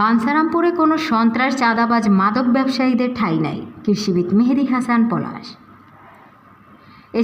বানসারামপুরে কোনো সন্ত্রাস, চাঁদাবাজ, মাদক ব্যবসায়ীদের ঠাঁই নাই। কৃষিবিদ মেহেদি হাসান পলাশ।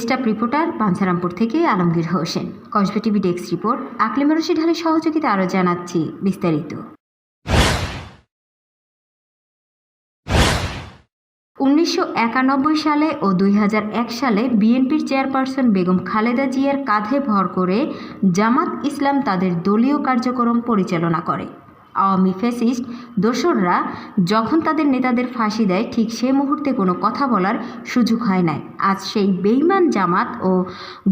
স্টাফ রিপোর্টার বানসারামপুর থেকে Alamgir Hossain. Kasba TV desk report. Aklim Rashid সহযোগিতা আরও জানাচ্ছি বিস্তারিত। উনিশশো একানব্বই সালে ও দুই হাজার এক সালে বিএনপির চেয়ারপারসন বেগম খালেদা জিয়ার কাঁধে ভর করে জামাত ইসলাম তাদের দলীয় কার্যক্রম পরিচালনা করে। আওয়ামী ফ্যাসিস্ট দোসররা যখন তাদের নেতাদের ফাঁসি দেয়, ঠিক সে মুহূর্তে কোনো কথা বলার সুযোগ হয় নাই। আজ সেই বেইমান জামাত ও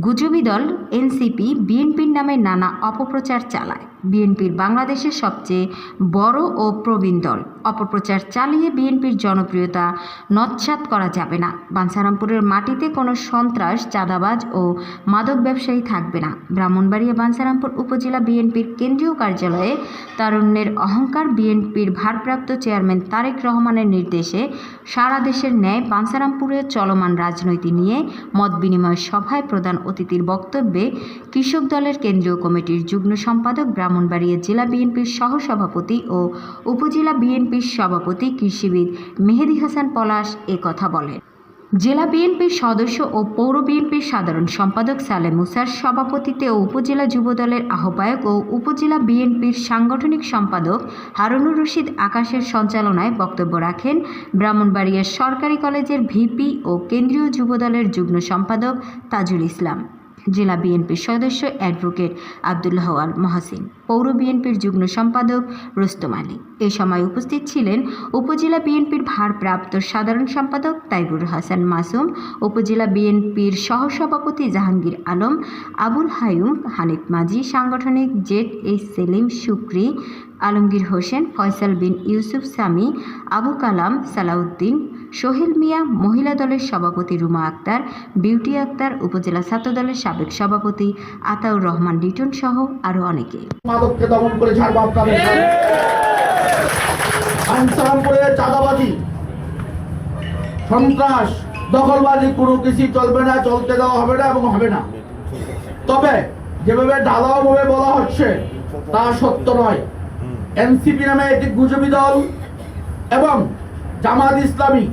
গুজবি দল এনসিপি, বিএনপির নামে নানা অপপ্রচার চালায়। বিএনপির বাংলাদেশের সবচেয়ে বড় ও প্রবীণ দল। অপপ্রচার চালিয়ে বিএনপির জনপ্রিয়তা নৎসাৎ করা যাবে না। বাঞ্ছারামপুরের মাটিতে কোনো সন্ত্রাস, চাঁদাবাজ ও মাদক ব্যবসায়ী থাকবে না। ব্রাহ্মণবাড়িয়া বাঞ্ছারামপুর উপজেলা বিএনপির কেন্দ্রীয় কার্যালয়ে তারুণ্যের অহংকার বিএনপির ভারপ্রাপ্ত চেয়ারম্যান তারেক রহমানের নির্দেশে সারা দেশের ন্যায় বাঞ্ছারামপুরে চলমান রাজনীতি নিয়ে মত বিনিময় সভায় প্রধান অতিথির বক্তব্যে কৃষক দলের কেন্দ্রীয় কমিটির যুগ্ম সম্পাদক ব্রাহ্মণবাড়িয়া জেলা বিএনপির সহসভাপতি ও উপজেলা বিএনপির সভাপতি কৃষিবিদ মেহেদি হাসান পলাশ এ কথা বলেন। জেলা বিএনপির সদস্য ও পৌর বিএনপির সাধারণ সম্পাদক সালে মুসার সভাপতিত্বে ও উপজেলা যুবদলের আহ্বায়ক ও উপজেলা বিএনপির সাংগঠনিক সম্পাদক হারুনুর রশিদ আকাশের সঞ্চালনায় বক্তব্য রাখেন ব্রাহ্মণবাড়িয়ার সরকারি কলেজের ভিপি ও কেন্দ্রীয় যুবদলের যুগ্ম সম্পাদক তাজুল ইসলাম। জেলা বিএনপির সদস্য অ্যাডভোকেট আবদুল্লাহ আল মহাসিন, পৌর বিএনপির যুগ্ম সম্পাদক রুস্তম আলী। এ সময় উপস্থিত ছিলেন উপজেলা বিএনপির ভারপ্রাপ্ত সাধারণ সম্পাদক তাইবুর হাসান মাসুম, উপজেলা বিএনপির সহসভাপতি জাহাঙ্গীর আলম, আবুল হায়ুম, হানিফ মাঝি, সাংগঠনিক জেড এইচ সেলিম শুক্রি আলমগীর হোসেন, ফয়সাল বিন ইউসুফ সামি, আবু কালাম সালাউদ্দিন, সোহেল মিয়া মহিলা দলের সভাপতি রুমা আক্তার, বিউটি আক্তার, উপজেলা ছাত্র দলের সাবেক সভাপতি আতাউর রহমান লিটন সহ আরও অনেকে। সন্ত্রাস, দখলবাজি, কোনো কিছু চলবে না, চলতে দেওয়া হবে না এবং হবে না। তবে যেভাবে ঢালাও ভাবে বলা হচ্ছে, তা সত্য নয়। এনসিপি নামে একটি গুজবি দল এবং জামাত ইসলামী,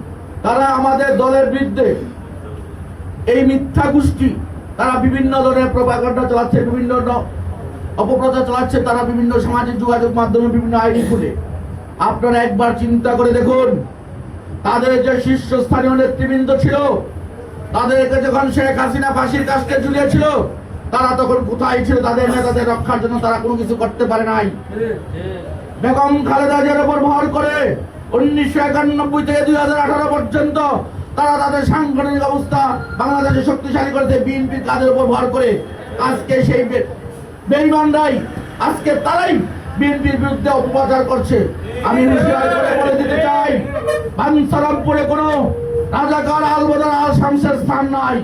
তারা আমাদের দলের বিরুদ্ধে এই মিথ্যা গোষ্ঠী, তারা বিভিন্ন ধরনের প্রপাগান্ডা চালাচ্ছে, বিভিন্ন অপপ্রচার চালাচ্ছে, তারা বিভিন্ন সামাজিক যোগাযোগ মাধ্যমে বিভিন্ন আইডি খুলে আপনারা একবার চিন্তা করে দেখুন, তাদের যে শীর্ষস্থানীয় নেতৃবৃন্দ ছিল তাদেরকে যখন শেখ হাসিনা ফাঁসির কাজকে ঝুলিয়েছিল তারা তখন কোথায় ছিল তাদের নেতাদের রক্ষার জন্য তারা কোনো কিছু করতে পারে নাই। বেগম খালেদা জিয়ার উপর ভর করে উনিশশো একানব্বই থেকে দুই হাজার আঠারো পর্যন্ত তারা তাদের সাংগঠনিক অবস্থা বাংলাদেশে শক্তিশালী করেছে, বিএনপির কাজের উপর ভর করে। আজকে সেই বে- বেঈমানরাই আজকে তারাই বিএনপির বিরুদ্ধে অপপ্রচার করছে। আমি বলে দিতে চাই, বানসারামপুরে কোনো রাজাকার আলবদার আল শামসের স্থান নাই।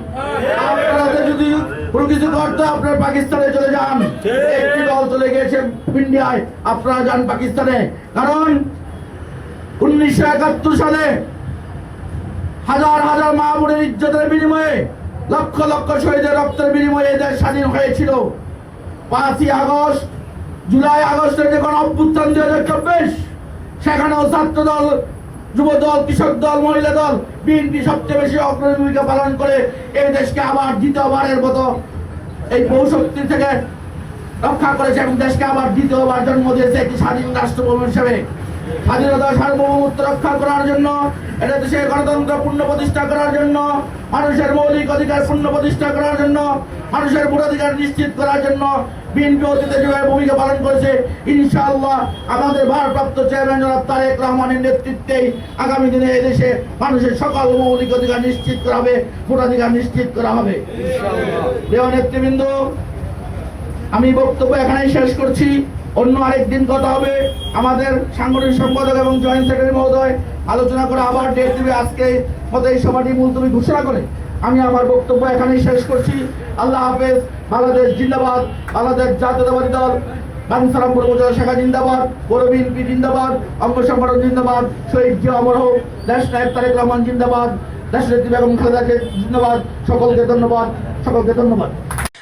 আপনারা যদি কিছু করতে আপনারা পাকিস্তানে চলে যান। একটি দল চলে গিয়েছে ইন্ডিয়ায় আপনারা যান পাকিস্তানে। কারণ উনিশশো একাত্তর সালে হাজার হাজার মা বোনের ইজ্জতের বিনিময়ে লক্ষ লক্ষ শহীদের রক্তের বিনিময়ে এদের স্বাধীন হয়েছিল। পাঁচই আগস্ট জুলাই আগস্টে যখন অভ্যুত্থান দুই হাজার চব্বিশ সেখানেও ছাত্র দল যুব দল কৃষক দল, মহিলা দল, বিএনপি সবচেয়ে বেশি অগ্রণী ভূমিকা পালন করে এই দেশকে আবার দ্বিতীয়বারের মতো এই বহু বহুশক্তি থেকে রক্ষা করেছে এবং দেশকে আবার দ্বিতীয়বার জন্ম দিয়েছে একটি স্বাধীন রাষ্ট্রভূমি হিসেবে। স্বাধীনতা সার্বভৌমত্ব রক্ষা করার জন্য এটা দেশের গণতন্ত্র পূর্ণ প্রতিষ্ঠা করার জন্য মানুষের মৌলিক অধিকার পূর্ণ প্রতিষ্ঠা করার জন্য মানুষের ভোটাধিকার নিশ্চিত করার জন্য বিএনপি অতীতে যেভাবে ভূমিকা পালন করেছে ইনশাআল্লাহ আমাদের ভারপ্রাপ্ত চেয়ারম্যান জনাব তারেক রহমানের নেতৃত্বেই আগামী দিনে এদেশে মানুষের সকল মৌলিক অধিকার নিশ্চিত করা হবে ভোটাধিকার নিশ্চিত করা হবে। প্রিয় নেতৃবৃন্দ আমি বক্তব্য এখানেই শেষ করছি। অন্য আরেকদিন কথা হবে। আমাদের সাংগঠনিক সম্পাদক এবং জয়েন্ট সেক্রেটারি মহোদয় আলোচনা করে আবার ডেট দিবে আজকে। মতো এই সভাটি মুলতবি ঘোষণা করে। আমি আমার বক্তব্য এখানেই শেষ করছি। আল্লাহ হাফেজ। বাংলাদেশ জিন্দাবাদ। বাংলাদেশ জাতীয়তাবাদী দল। বাংসারামপুর উপজেলা শাখা জিন্দাবাদ। বড় বিএনপি জিন্দাবাদ। অঙ্গ সংগঠন জিন্দাবাদ। শহীদ জিয়া অমর হোক। দেশ নায়ক তারেক রহমান জিন্দাবাদ। দেশ নেত্রী বেগম খালেদাকে জিন্দাবাদ। সকলকে ধন্যবাদ। সকলকে ধন্যবাদ।